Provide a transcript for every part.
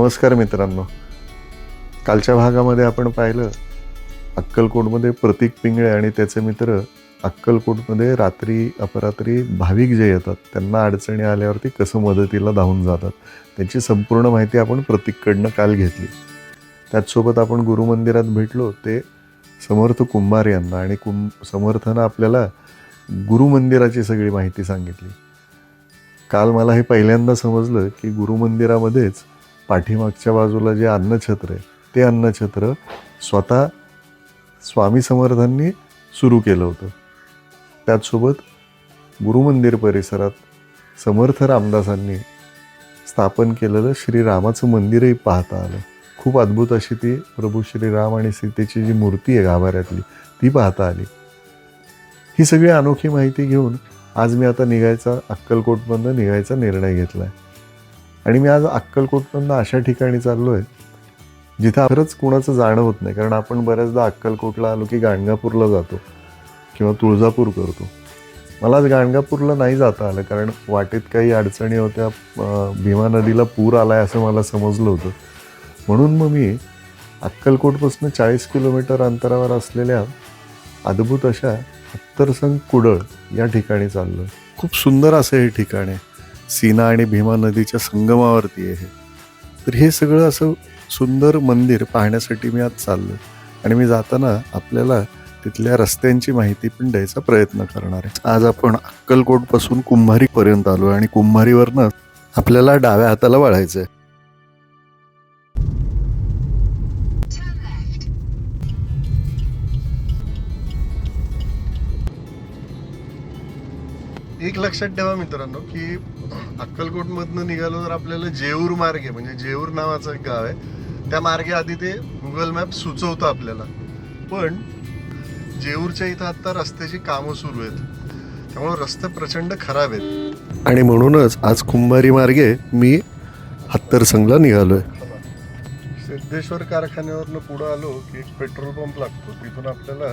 नमस्कार मित्रांनो. कालच्या भागामध्ये आपण पाहिलं अक्कलकोटमध्ये प्रतीक पिंगळे आणि त्याचे मित्र अक्कलकोटमध्ये रात्री अपरात्री भाविक जे येतात त्यांना अडचणी आल्यावरती कसं मदतीला धावून जातात त्याची संपूर्ण माहिती आपण प्रतीककडनं काल घेतली. त्याचसोबत आपण गुरुमंदिरात भेटलो ते समर्थ कुंभार यांना आणि कुं समर्थनं आपल्याला गुरुमंदिराची सगळी माहिती सांगितली. काल मला हे पहिल्यांदा समजलं की गुरुमंदिरामध्येच पाठीमागच्या बाजूला जे अन्नछत्र आहे ते अन्नछत्र स्वतः स्वामी समर्थांनी सुरू केलं होतं. त्याचसोबत गुरुमंदिर परिसरात समर्थ रामदासांनी स्थापन केलेलं श्रीरामाचं मंदिरही पाहता आलं. खूप अद्भुत अशी ती प्रभू श्रीराम आणि सीतेची जी मूर्ती आहे गाभाऱ्यातली ती पाहता आली. ही सगळी अनोखी माहिती घेऊन आज मी आता निघायचा अक्कलकोटमधनं निघायचा निर्णय घेतला आहे आणि मी आज अक्कलकोटमधनं अशा ठिकाणी चाललो आहे जिथं खरंच कुणाचं जाणं होत नाही. कारण आपण बऱ्याचदा अक्कलकोटला आलो की गाणगापूरला जातो किंवा तुळजापूर करतो. मला आज गाणगापूरला नाही जाता आलं कारण वाटेत काही अडचणी होत्या भीमा नदीला पूर आला आहे असं मला समजलं होतं. म्हणून मग मी अक्कलकोटपासून चाळीस किलोमीटर अंतरावर असलेल्या अद्भुत अशा अत्तरसंग कुडळ या ठिकाणी चाललो खूप सुंदर असं हे ठिकाण आहे. सीना आणि भीमा नदीच्या संगमावरती आहे. तर हे सगळं असं सुंदर मंदिर पाहण्यासाठी मी आज चाललो आणि मी जाताना आपल्याला तिथल्या रस्त्यांची माहिती पण द्यायचा प्रयत्न करणार आहे. आज आपण अक्कलकोटपासून कुंभारीपर्यंत आलो आणि कुंभारीवरनं आपल्याला डाव्या हाताला वळायचं आहे एक लक्षात ठेवा मित्रांनो की अक्कलकोटमधनं निघालो तर आपल्याला जेऊर मार्ग आहे म्हणजे जेऊर नावाचं एक गाव आहे. त्या मार्गे आधी ते गुगल मॅप सुचवतं आपल्याला. पण जेऊरच्या इथं आता रस्त्याची कामं सुरू आहेत. त्यामुळे रस्ते प्रचंड खराब आहेत. आणि म्हणूनच आज कुंभारी मार्गे मी हत्तरसंगला निघालोय. सिद्धेश्वर कारखान्यावरनं पुढं आलो की एक पेट्रोल पंप लागतो. तिथून आपल्याला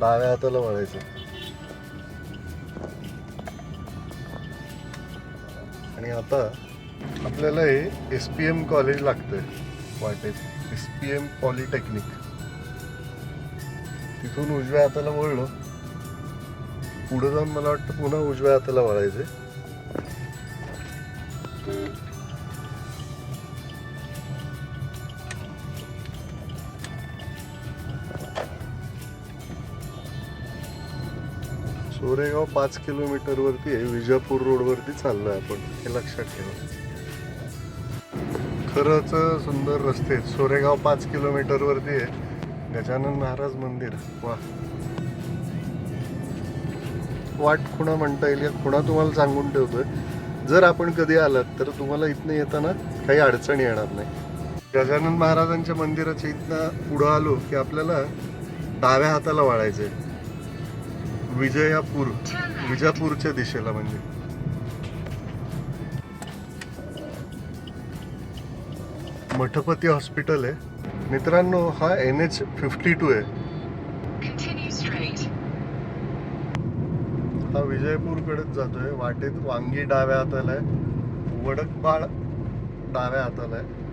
डाव्या हाताला वळायचं. आणि आता आपल्याला हे एस पी एम कॉलेज लागतंय. वाटेत एस पी एम पॉलिटेक्निक तिथून उजव्या हाताला वळलो. पुढं जाऊन मला वाटतं पुन्हा उजव्या हाताला वळायचे सोरेगाव पाच किलोमीटरवरती आहे विजापूर रोडवरती चाललो आहे आपण हे लक्षात ठेवा. खरंच सुंदर रस्ते आहेत. सोरेगाव पाच किलोमीटरवरती आहे. गजानन महाराज मंदिर. वा वाट खुणा म्हणता येईल या खुणा तुम्हाला सांगून ठेवतोय. जर आपण कधी आलात तर तुम्हाला इथनं येताना काही अडचण येणार नाही. गजानन महाराजांच्या मंदिराच्या इथनं पुढं आलो की आपल्याला डाव्या हाताला वाळायचं आहे विजयापूर विजापूरच्या दिशेला म्हणजे. मठपती हॉस्पिटल आहे. मित्रांनो हा एन एच फिफ्टी टू आहे. हा विजयपूरकडेच जातोय. वाटेत वांगी डाव्या हाताला आहे. वडकबाळ डाव्या हाताला आहे.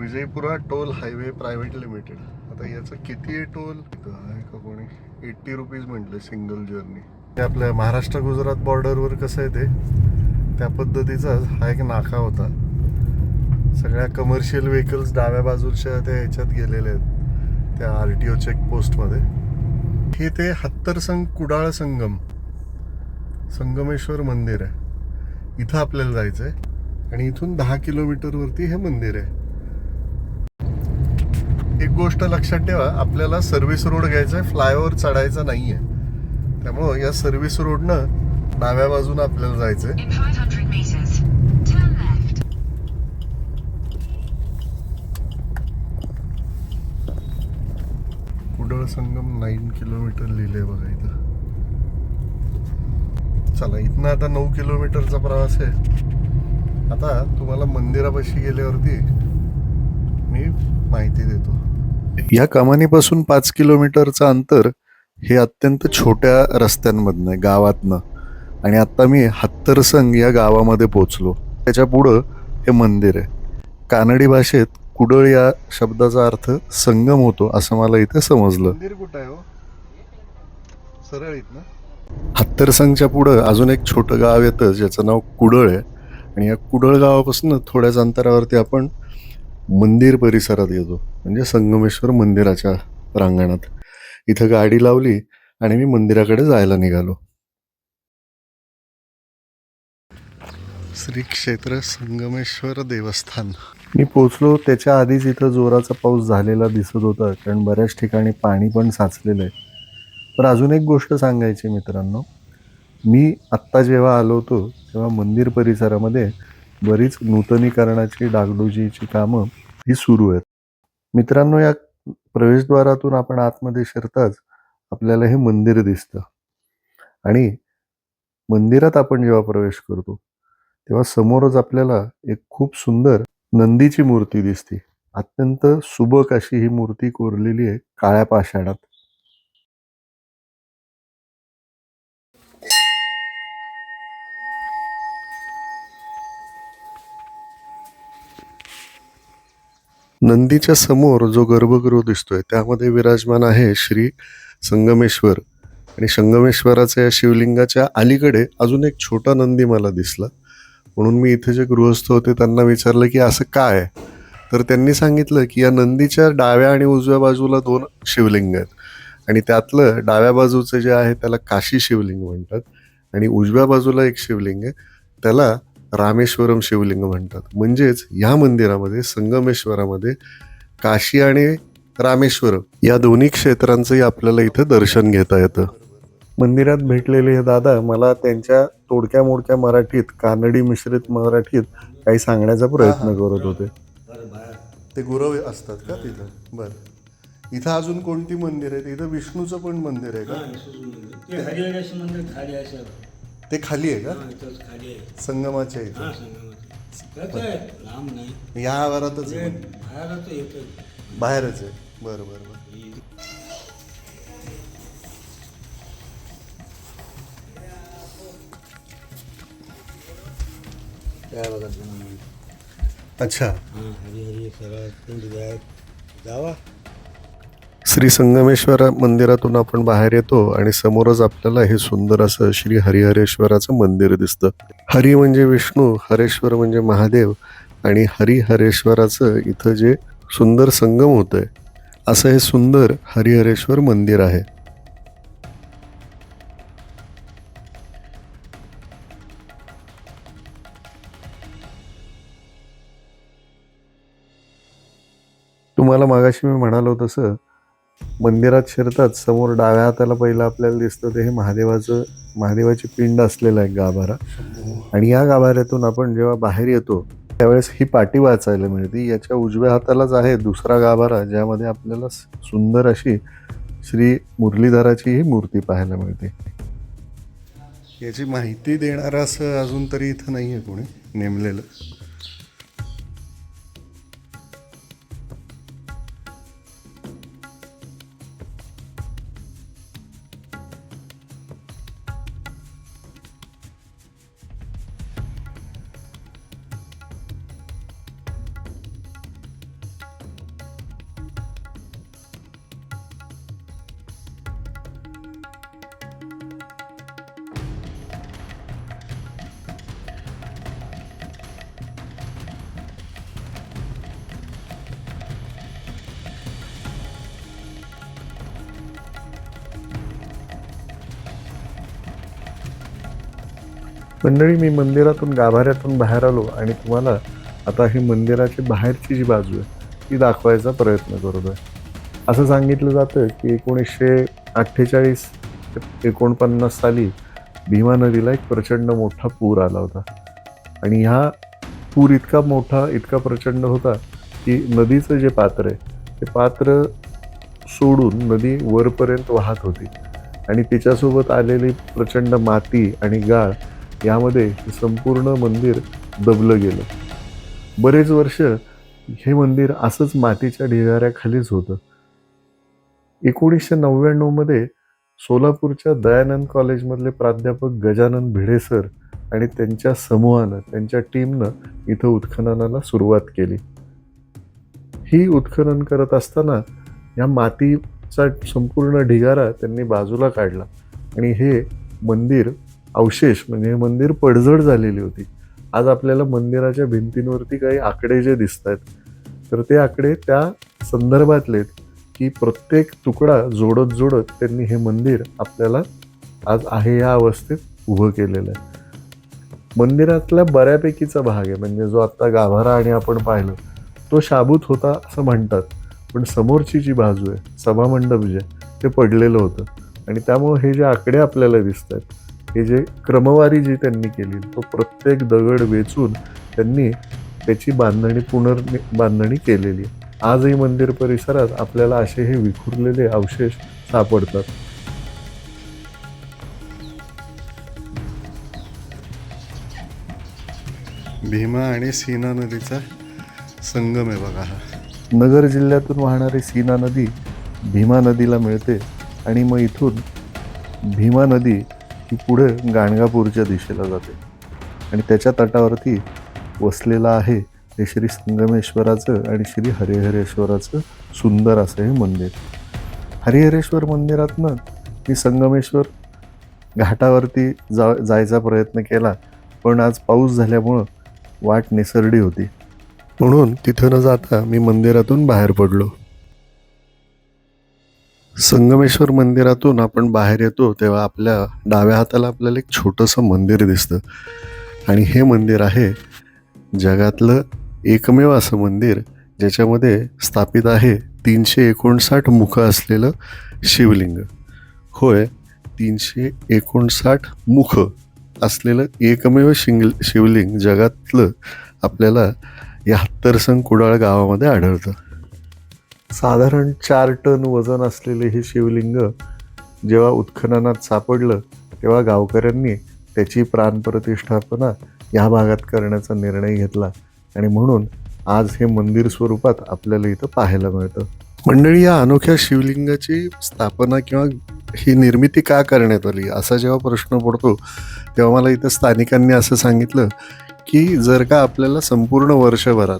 Vijayapura toll highway private limited. आता याचं किती आहे टोल? आहे का कोणी? एट्टी रुपीज म्हटलं सिंगल जर्नी. ते आपल्या महाराष्ट्र गुजरात बॉर्डरवर कसं आहे ते? त्या पद्धतीचाच हा एक नाका होता. सगळ्या कमर्शियल व्हेकल्स डाव्या बाजूच्या त्या ह्याच्यात गेलेले आहेत त्या आर टी ओ चेकपोस्टमध्ये हे ते हत्तरसंग कुडाळ संगम संगमेश्वर मंदिर आहे. इथं आपल्याला जायचं आहे आणि इथून दहा किलोमीटरवरती हे मंदिर आहे. एक गोष्ट लक्षात ठेवा आपल्याला सर्व्हिस रोड घ्यायचा आहे फ्लायओव्हर चढायचा नाही आहे त्यामुळं या सर्व्हिस रोडनं डाव्या बाजूनं आपल्याला जायचं आहे In 500 meters, turn left. Kudal Sangam nine kilometre लिहिले बघा इथं. चला इथनं आता नऊ किलोमीटरचा प्रवास आहे. आता तुम्हाला मंदिरापाशी गेल्यावरती मी माहिती देतो. या कमानीपासून पाच किलोमीटरचं अंतर हे अत्यंत छोट्या रस्त्यांमधनं गावातनं. आणि आता मी हत्तरसंग या गावामध्ये पोचलो त्याच्या पुढं हे मंदिर आहे. कानडी भाषेत कुडळ या शब्दाचा अर्थ संगम होतो असं मला इथे समजलं. मंदिर कुठं आहे हो? सरळ ना? हत्तरसंगच्या पुढं अजून एक छोटं गाव येतं ज्याचं नाव कुडळ आहे. आणि या कुडळ गावापासून थोड्याच अंतरावरती आपण मंदिर परिसरात येतो. म्हणजे संगमेश्वर मंदिराच्या प्रांगणात. इथं गाडी लावली आणि मी मंदिराकडे जायला निघालो. श्री क्षेत्र संगमेश्वर देवस्थान. मी पोचलो त्याच्या आधीच इथं जोराचा पाऊस झालेला दिसत होता कारण बऱ्याच ठिकाणी पाणी पण साचलेलं आहे. पण अजून एक गोष्ट सांगायची मित्रांनो. मी आत्ता जेव्हा आलो होतो तेव्हा मंदिर परिसरामध्ये बरीच नूतनीकरणाची डागडुजीची कामं ही सुरू आहेत. मित्रांनो या प्रवेशद्वारातून आपण आतमध्ये शिरताच आपल्याला हे मंदिर दिसतं. आणि मंदिरात आपण जेव्हा प्रवेश करतो तेव्हा समोरच आपल्याला एक खूप सुंदर नंदीची मूर्ती दिसते. अत्यंत सुबक अशी ही मूर्ती कोरलेली आहे काळ्या पाषाणात. नंदीच्या समोर जो गर्भगृह दिसतोय त्यामध्ये विराजमान आहे श्री संगमेश्वर. आणि संगमेश्वराच्या या शिवलिंगाच्या अलीकडे अजून एक छोटा नंदी मला दिसला. म्हणून मी इथे जे गृहस्थ होते त्यांना विचारलं की असं काय आहे? तर त्यांनी सांगितलं की या नंदीच्या डाव्या आणि उजव्या बाजूला दोन शिवलिंग आहेत. आणि त्यातलं डाव्या बाजूचं जे आहे त्याला काशी शिवलिंग म्हणतात. आणि उजव्या बाजूला एक शिवलिंग आहे. त्याला रामेश्वरम शिवलिंग म्हणतात. म्हणजेच या मंदिरामध्ये संगमेश्वरामध्ये काशी आणि रामेश्वरम या दोन्ही क्षेत्रांचंही आपल्याला इथं दर्शन घेता येतं. मंदिरात भेटलेले हे दादा मला त्यांच्या तोडक्या मोडक्या मराठीत कानडी मिश्रित मराठीत काही सांगण्याचा प्रयत्न करत होते. ते गुरव असतात का तिथं? बरं. इथं अजून कोणती मंदिर आहे इथं विष्णूचं पण मंदिर आहे का? ते खाली आहे सर का इथंच खाली आहे. संगमाच्या इथं. संगमाची त्याच आहे लांब नाही. या आवारातच आहे मंदिर. बाहेरच येतं बाहेरच आहे. बरं बरं बरं. त्या बघा तुम्ही अच्छा. हा हरिहरी सरळ कुंड जाय. जावा. श्री संगमेश्वर मंदिरातून आपण बाहेर येतो आणि समोरच आपल्याला हे सुंदर असं श्री हरिहरेश्वराचं मंदिर दिसतं. हरी म्हणजे विष्णू हरेश्वर म्हणजे महादेव आणि हरिहरेश्वराचं इथं जे सुंदर संगम होतंय असं हे सुंदर हरिहरेश्वर मंदिर आहे. तुम्हाला मागाशी मी म्हणालो तसं मंदिरात शिरतात समोर डाव्या हाताला पहिलं आपल्याला दिसतं ते हे महादेवाचं महादेवाची पिंड असलेला एक गाभारा. आणि या गाभाऱ्यातून आपण जेव्हा बाहेर येतो त्यावेळेस ही पाटी वाचायला मिळते. याच्या उजव्या हातालाच आहे दुसरा गाभारा ज्यामध्ये आपल्याला सुंदर अशी श्री मुरलीधराची ही मूर्ती पाहायला मिळते. याची माहिती देणारं असं अजून तरी इथं नाही आहे कोणी नेमलेलं. मंडळी मी मंदिरातून गाभाऱ्यातून बाहेर आलो आणि तुम्हाला आता ही मंदिराची बाहेरची जी बाजू आहे ती दाखवायचा प्रयत्न करतोय. असं सांगितलं जातं की एकोणीसशे अठ्ठेचाळीस एकोणपन्नास साली भीमा नदीला एक प्रचंड मोठा पूर आला होता. आणि ह्या पूर इतका मोठा इतका प्रचंड होता की नदीचं जे पात्र आहे ते पात्र सोडून नदी वरपर्यंत वाहत होती. आणि तिच्यासोबत आलेली प्रचंड माती आणि गाळ यामध्ये संपूर्ण मंदिर दबलं गेलं. बरेच वर्ष हे मंदिर असंच मातीच्या ढिगाऱ्याखालीच होतं. एकोणीसशे नव्याण्णवमध्ये सोलापूरच्या दयानंद कॉलेजमधले प्राध्यापक गजानन भिडे सर आणि त्यांच्या समूहानं त्यांच्या टीमनं इथं उत्खननाला सुरुवात केली. ही उत्खनन करत असताना या मातीचा संपूर्ण ढिगारा त्यांनी बाजूला काढला आणि हे मंदिर अवशेष म्हणजे हे मंदिर पडझड झालेली होती. आज आपल्याला मंदिराच्या भिंतींवरती काही आकडे जे दिसत आहेत तर ते आकडे त्या संदर्भातले आहेत की प्रत्येक तुकडा जोडत जोडत त्यांनी हे मंदिर आपल्याला आज आहे या अवस्थेत उभं केलेलं आहे. मंदिरातला बऱ्यापैकीचा भाग आहे म्हणजे जो आत्ता गाभारा आणि आपण पाहिलं तो शाबूत होता असं म्हणतात पण समोरची जी बाजू आहे सभामंडप जे आहे, ते पडलेलं होतं. आणि त्यामुळं हे जे आकडे आपल्याला दिसत आहेत हे जे क्रमवारी जी त्यांनी केली तो प्रत्येक दगड वेचून त्यांनी त्याची बांधणी पुनर् बांधणी केलेली. आजही मंदिर परिसरात आपल्याला असे हे विखुरलेले अवशेष सापडतात भीमा आणि सीना नदीचा संगम आहे बघा हा नगर जिल्ह्यातून वाहणारी सीना नदी भीमा नदीला मिळते आणि मग इथून भीमा नदी ती पुढे गाणगापूरच्या दिशेला जाते. आणि त्याच्या तटावरती वसलेलं आहे ते श्री संगमेश्वराचं आणि श्री हरिहरेश्वराचं सुंदर असं हे मंदिर. हरिहरेश्वर मंदिरातनं मी संगमेश्वर घाटावरती जा जायचा प्रयत्न केला पण आज पाऊस झाल्यामुळं वाट निसरडी होती. म्हणून तिथं न जाता मी मंदिरातून बाहेर पडलो. संगमेश्वर मंदिरातून आपण बाहेर येतो तेव्हा आपल्या डाव्या हाताला आपल्याला एक छोटंसं मंदिर दिसतं. आणि हे मंदिर आहे जगातलं एकमेव असं मंदिर ज्याच्यामध्ये स्थापित आहे तीनशे एकोणसाठ मुखं असलेलं शिवलिंग. होय तीनशे एकोणसाठ मुखं असलेलं एकमेव शिंग शिवलिंग जगातलं आपल्याला या हत्तरसंग कुडाळ गावामध्ये आढळतं. साधारण चार टन वजन असलेले हे शिवलिंग जेव्हा उत्खननात सापडलं तेव्हा गावकऱ्यांनी त्याची प्राणप्रतिष्ठापना या भागात करण्याचा निर्णय घेतला. आणि म्हणून आज हे मंदिर स्वरूपात आपल्याला इथं पाहायला मिळतं. मंडळी या अनोख्या शिवलिंगाची स्थापना किंवा ही निर्मिती का करण्यात आली? असा जेव्हा प्रश्न पडतो तेव्हा मला इथं स्थानिकांनी असं सांगितलं की जर का आपल्याला संपूर्ण वर्षभरात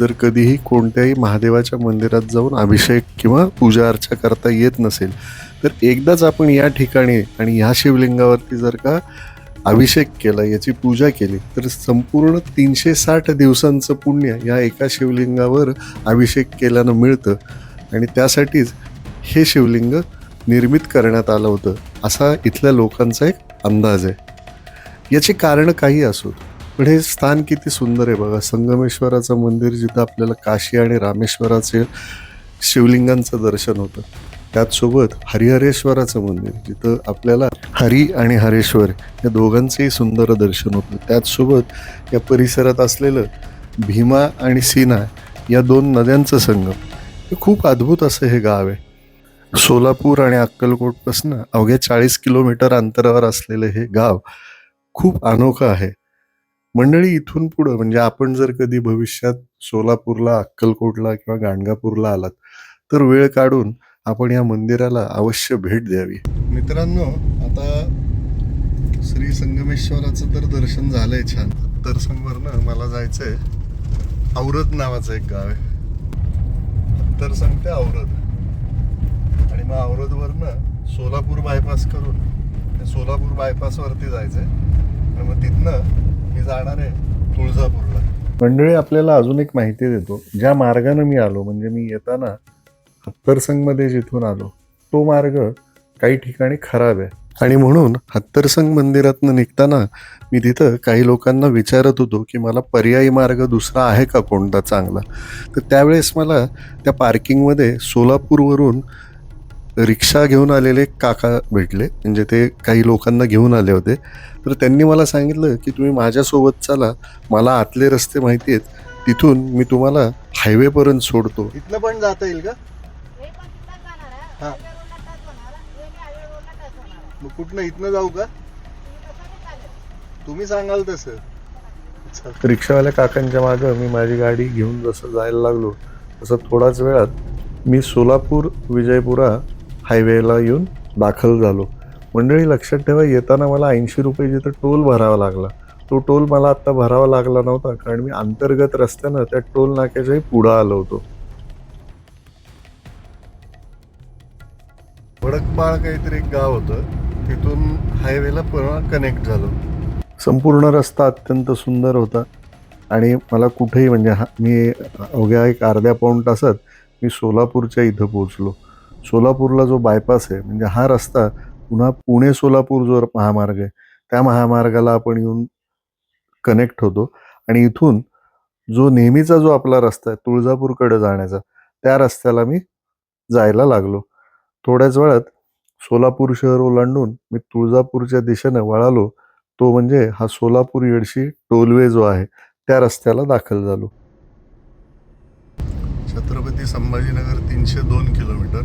जर कधीही कोणत्याही महादेवाच्या मंदिरात जाऊन अभिषेक किंवा पूजा अर्चा करता येत नसेल तर एकदाच आपण या ठिकाणी आणि ह्या शिवलिंगावरती जर का अभिषेक केला याची पूजा केली तर संपूर्ण तीनशे साठ दिवसांचं पुण्य या एका शिवलिंगावर अभिषेक केल्यानं मिळतं. आणि त्यासाठीच हे शिवलिंग निर्मित करण्यात आलं होतं असा इथल्या लोकांचा एक अंदाज आहे. याची कारणं काही असोत पण हे स्थान किती सुंदर आहे बघा. संगमेश्वराचं मंदिर जिथं आपल्याला काशी आणि रामेश्वराचे शिवलिंगांचं दर्शन होतं. त्याचसोबत हरिहरेश्वराचं मंदिर जिथं आपल्याला हरी आणि हरेश्वर या दोघांचंही सुंदर दर्शन होतं. त्याचसोबत या परिसरात असलेलं भीमा आणि सीना या दोन नद्यांचं संगम हे खूप अद्भुत असं हे गाव आहे. सोलापूर आणि अक्कलकोटपासून अवघ्या चाळीस किलोमीटर अंतरावर असलेलं हे गाव खूप अनोखं आहे. मंडळी इथून पुढं म्हणजे आपण जर कधी भविष्यात सोलापूरला अक्कलकोटला किंवा गाणगापूरला आलात तर वेळ काढून आपण या मंदिराला अवश्य भेट द्यावी. मित्रांनो आता श्री संगमेश्वराचं तर दर्शन झालंय छान. तर संगवरनं मला जायचंय औरद नावाचं एक गाव आहे. तर सांगते औरद. आणि मग औरदवरनं सोलापूर बायपास करून सोलापूर बायपासवरती जायचंय. आणि मग तिथनं मी जाणार आहे तुळजापूरला. मंडळी आपल्याला अजून एक माहिती देतो. ज्या मार्गाने मी आलो म्हणजे मी येताना हत्तरसंगमध्ये जिथून आलो तो मार्ग काही ठिकाणी खराब आहे. आणि म्हणून हत्तरसंग मंदिरातनं निघताना मी तिथं काही लोकांना विचारत होतो की मला पर्यायी मार्ग दुसरा आहे का कोणता चांगला? तर त्यावेळेस मला त्या पार्किंगमध्ये सोलापूरवरून रिक्षा घेऊन आलेले काका भेटले. म्हणजे ते काही लोकांना घेऊन आले होते. तर त्यांनी मला सांगितलं की तुम्ही माझ्यासोबत चला. मला आतले रस्ते माहिती आहेत. तिथून मी तुम्हाला हायवेपर्यंत सोडतो. इथनं पण जाता येईल का? हे. मग कुठनं? इथनं जाऊ का. तुम्ही सांगाल तसं. रिक्षावाल्या काकांच्या मागं मी माझी गाडी घेऊन जसं जायला लागलो तसं थोडाच वेळात मी सोलापूर विजयपुरा हायवेला येऊन दाखल झालो. मंडळी लक्षात ठेवा येताना मला ऐंशी रुपये जिथं टोल भरावा लागला तो टोल मला आत्ता भरावा लागला नव्हता कारण मी अंतर्गत रस्त्यानं त्या टोल नाक्याच्याही पुढं आलो होतो. वडकबाळ काहीतरी एक गाव होतं तिथून हायवेला पुन्हा कनेक्ट झालो. संपूर्ण रस्ता अत्यंत सुंदर होता आणि मला कुठेही म्हणजे हा मी अवघ्या एक अर्ध्या पाऊण तासात मी सोलापूरच्या इथं पोहोचलो. सोलापूरला जो बायपास आहे म्हणजे हा रस्ता पुन्हा पुणे सोलापूर जो महामार्ग आहे त्या महामार्गाला आपण येऊन कनेक्ट होतो. आणि इथून जो नेहमीचा जो आपला रस्ता आहे तुळजापूरकडे जाण्याचा त्या रस्त्याला मी जायला लागलो. थोड्याच वेळात सोलापूर शहर ओलांडून मी तुळजापूरच्या दिशेनं वळालो. तो म्हणजे हा सोलापूर येडशी टोलवे जो आहे त्या रस्त्याला दाखल झालो. संभाजीनगर तीनशे दोन किलोमीटर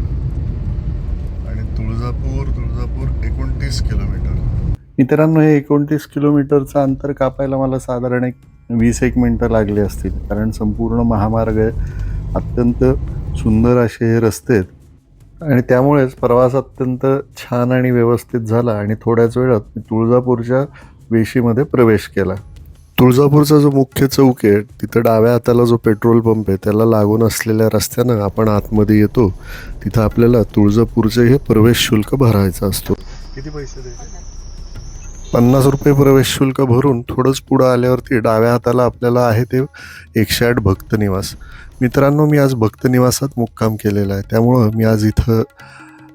आणि तुळजापूर तुळजापूर एकोणतीस किलोमीटर. मित्रांनो हे एकोणतीस किलोमीटरचं अंतर कापायला मला साधारण एक वीस एक मिनटं लागली असतील. कारण संपूर्ण महामार्ग अत्यंत सुंदर असे हे रस्ते आहेत. आणि त्यामुळेच प्रवास अत्यंत छान आणि व्यवस्थित झाला आणि थोड्याच वेळात मी तुळजापूरच्या वेशीमध्ये प्रवेश केला. तुळजापूरचा जो मुख्य चौक आहे तिथं डाव्या हाताला जो पेट्रोल पंप आहे त्याला लागून असलेल्या रस्त्यानं आपण आतमध्ये येतो तिथं आपल्याला तुळजापूरचे हे प्रवेश शुल्क भरायचा असतो. किती पैसे द्यायचे? पन्नास रुपये प्रवेश शुल्क भरून थोडंच पुढं आल्यावरती डाव्या हाताला आपल्याला आहे ते एकशे आठ भक्त निवास. मित्रांनो मी आज भक्त निवासात मुक्काम केलेला आहे. त्यामुळं मी आज इथं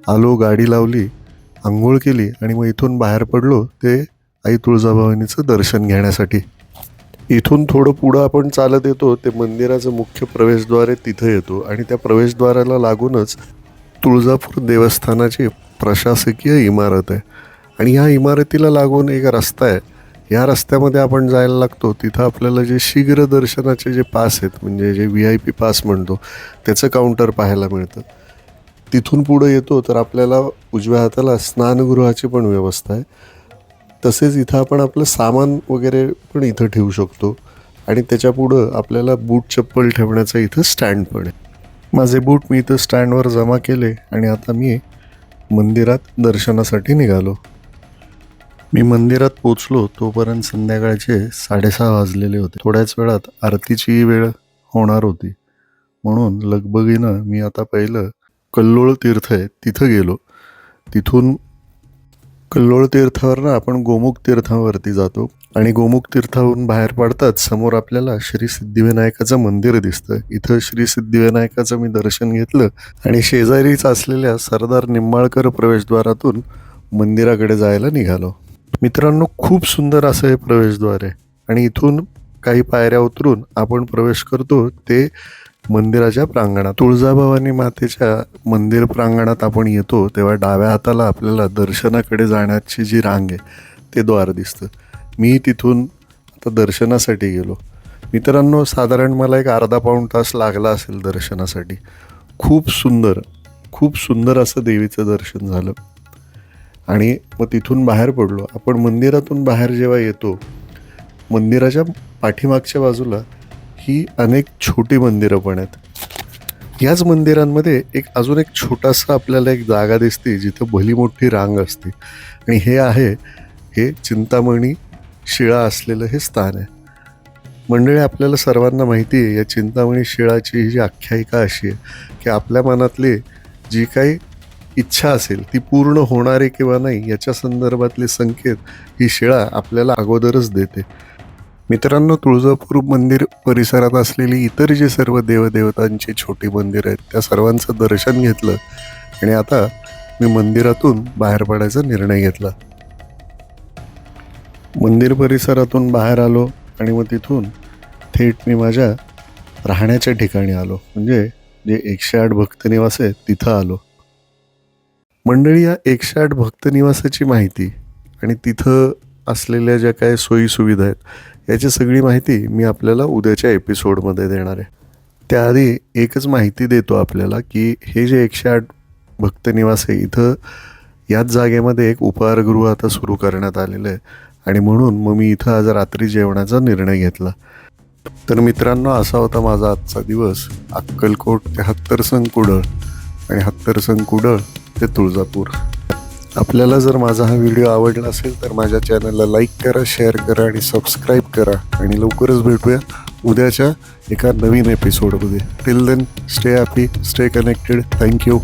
आलो गाडी लावली आंघोळ केली आणि मग इथून बाहेर पडलो ते आई तुळजाभवानीचं दर्शन घेण्यासाठी. इथून थोडं पुढं आपण चालत येतो ते मंदिराचं मुख्य प्रवेशद्वार आहे तिथं येतो. आणि त्या प्रवेशद्वाराला लागूनच तुळजापूर देवस्थानाची प्रशासकीय इमारत आहे. आणि ह्या इमारतीला लागून एक रस्ता आहे. या रस्त्यामध्ये आपण जायला लागतो तिथं आपल्याला जे शीघ्र दर्शनाचे जे पास आहेत म्हणजे जे व्ही आय पी पास म्हणतो त्याचं काउंटर पाहायला मिळतं. तिथून पुढं येतो तर आपल्याला उजव्या हाताला स्नानगृहाची पण व्यवस्था आहे. तसेच इथं आपण आपलं सामान वगैरे पण इथं ठेवू शकतो. आणि त्याच्यापुढं आपल्याला बूट चप्पल ठेवण्याचं इथं स्टँड पण आहे. माझे बूट मी इथं स्टँडवर जमा केले आणि आता मी मंदिरात दर्शनासाठी निघालो. मी मंदिरात पोचलो तोपर्यंत संध्याकाळचे साडेसहा वाजलेले होते. थोड्याच वेळात आरतीची वेळ होणार होती. म्हणून लगबगीनं मी आता पहिलं कल्लोळ तीर्थ आहे तिथं गेलो. तिथून कल्लोळ तीर्थावरनं आपण गोमुख तीर्थावरती जातो. आणि गोमुख तीर्थावरून बाहेर पडताच समोर आपल्याला श्री सिद्धिविनायकाचं मंदिर दिसतं इथं श्री सिद्धिविनायकाचं मी दर्शन घेतलं आणि शेजारीच असलेल्या सरदार निंबाळकर प्रवेशद्वारातून मंदिराकडे जायला निघालो. मित्रांनो खूप सुंदर असं हे प्रवेशद्वार आहे. आणि इथून काही पायऱ्या उतरून आपण प्रवेश करतो ते मंदिराच्या प्रांगणात. तुळजाभवानी मातेच्या मंदिर प्रांगणात आपण येतो तेव्हा डाव्या हाताला आपल्याला दर्शनाकडे जाण्याची जी रांग आहे ते द्वार दिसतं. मी तिथून आता दर्शनासाठी गेलो. मित्रांनो साधारण मला एक अर्धा पाऊण तास लागला असेल दर्शनासाठी. खूप सुंदर खूप सुंदर असं देवीचं दर्शन झालं. आणि मग तिथून बाहेर पडलो. आपण मंदिरातून बाहेर जेव्हा येतो मंदिराच्या पाठीमागच्या बाजूला ही अनेक छोटी मंदिरं पण आहेत. याच मंदिरांमध्ये एक अजून एक छोटासा आपल्याला एक जागा दिसते जिथं भली मोठी रांग असते. आणि हे आहे हे चिंतामणी शिळा असलेलं हे स्थान आहे. मंडळी आपल्याला सर्वांना माहिती आहे या चिंतामणी शिळाची ही जी आख्यायिका अशी आहे की आपल्या मनातली जी काही इच्छा असेल ती पूर्ण होणारे किंवा नाही याच्या संदर्भातले संकेत ही शिळा आपल्याला अगोदरच देते. मित्रांनो तुळजापूर मंदिर परिसरात असलेली इतर जी सर्व देवदेवतांची छोटी मंदिर आहेत त्या सर्वांचं दर्शन घेतलं आणि आता मी मंदिरातून बाहेर पडायचा निर्णय घेतला. मंदिर परिसरातून बाहेर आलो आणि मग तिथून थेट मी माझ्या राहण्याच्या ठिकाणी आलो. म्हणजे जे एकशे आठ भक्तनिवास आहे तिथं आलो. मंडळी या एकशे आठ भक्तनिवासाची माहिती आणि तिथं असलेल्या ज्या काही सोयीसुविधा आहेत याची सगळी माहिती मी आपल्याला उद्याच्या एपिसोडमध्ये देणार आहे. त्याआधी एकच माहिती देतो आपल्याला की हे जे एकशे आठ भक्तनिवास आहे इथं याच जागेमध्ये एक उपहारगृह आता सुरू करण्यात आलेलं आहे. आणि म्हणून मग मी इथं आज रात्री जेवणाचा निर्णय घेतला. तर मित्रांनो असा होता माझा आजचा दिवस. अक्कलकोट ते हत्तरसंग कुडळ आणि हत्तरसंग कुडळ ते तुळजापूर. आपल्याला जर माझा हा व्हिडिओ आवडला असेल तर माझ्या चॅनलला लाईक करा शेअर करा आणि सबस्क्राईब करा. आणि लवकरच भेटूया उद्याच्या एका नवीन एपिसोडमध्ये. Till then stay happy stay connected thank you